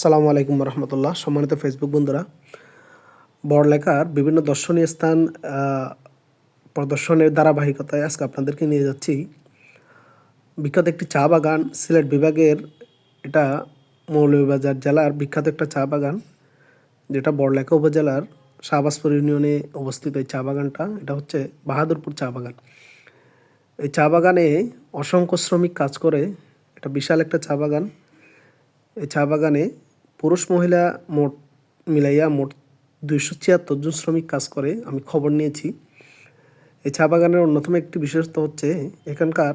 আসসালামু আলাইকুম রহমতুল্লাহ। সম্মানিত ফেসবুক বন্ধুরা, বড়লেখার বিভিন্ন দর্শনীয় স্থান প্রদর্শনের ধারাবাহিকতায় আজকে আপনাদেরকে নিয়ে যাচ্ছি। বিখ্যাত একটি চা বাগান, সিলেট বিভাগের এটা মৌলভীবাজার জেলার বিখ্যাত একটা চা বাগান, যেটা বড়লেখা উপজেলার শাহবাজপুর ইউনিয়নে অবস্থিত এই চা বাগানটা। এটা হচ্ছে বাহাদুরপুর চা বাগান। এই চা বাগানে অসংখ্য শ্রমিক কাজ করে। এটা বিশাল একটা চা বাগান। এই চা বাগানে পুরুষ মহিলা মোট মিলাইয়া মোট দুইশো ছিয়াত্তর জন শ্রমিক কাজ করে, আমি খবর নিয়েছি। এই চা বাগানের অন্যতম একটি বিশেষত্ব হচ্ছে এখানকার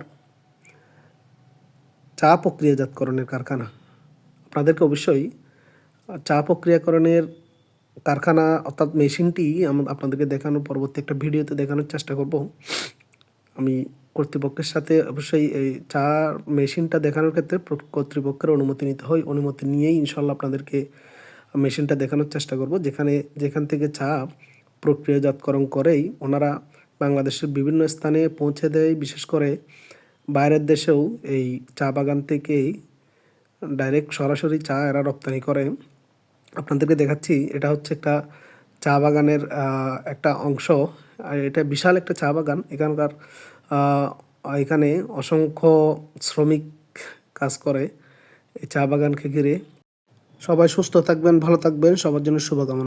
চা প্রক্রিয়াজাতকরণের কারখানা। আপনাদেরকে অবশ্যই চা প্রক্রিয়াকরণের কারখানা অর্থাৎ মেশিনটি আপনাদেরকে দেখানোর পরবর্তী একটা ভিডিওতে দেখানোর চেষ্টা করব। আমি কর্তৃপক্ষের সাথে অবশ্যই এই চা মেশিনটা দেখানোর ক্ষেত্রে কর্তৃপক্ষের অনুমতি নিতে হয়। অনুমতি নিয়েই ইনশাল্লাহ আপনাদেরকে মেশিনটা দেখানোর চেষ্টা করব। যেখানে, যেখান থেকে চা প্রক্রিয়াজাতকরণ করেই ওনারা বাংলাদেশের বিভিন্ন স্থানে পৌঁছে দেয়। বিশেষ করে বাইরের দেশেও এই চা বাগান থেকেই ডাইরেক্ট সরাসরি চা এরা রপ্তানি করে। আপনাদেরকে দেখাচ্ছি, এটা হচ্ছে একটা চা বাগানের একটা অংশ। আর এটা বিশাল একটা চা বাগান। এখানকার এখানে অসংখ্য শ্রমিক কাজ করে এই চা বাগানকে ঘিরে। সবাই সুস্থ থাকবেন, ভালো থাকবেন, সবার জন্য শুভকামনা।